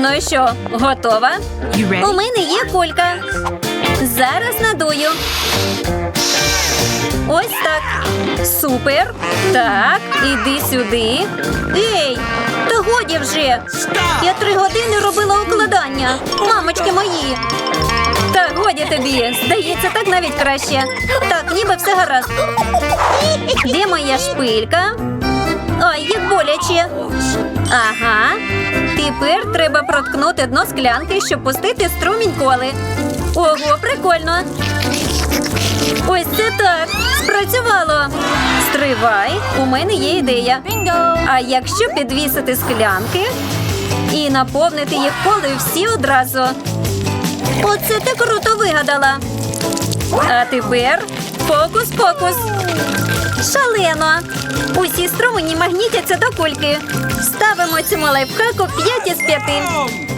Ну і що, готова? У мене є кулька. Зараз надую. Ось так. Супер. Так, іди сюди. Ей, та годі вже. Я три години робила укладання. Мамочки мої. Так, годі тобі. Здається, так навіть краще. Так, ніби все гаразд. Де моя шпилька? Ой, як боляче. Ага. Тепер треба проткнути дно склянки, щоб пустити струмінь коли. Ого, прикольно. Ось це так. Спрацювало. Стривай, у мене є ідея. А якщо підвісити склянки і наповнити їх колою всі одразу. Оце ти круто вигадала. А тепер фокус-фокус. Шалено. Усі струмені магнітяться до кульки. Ставимо цьому лайфхаку 5 із 5.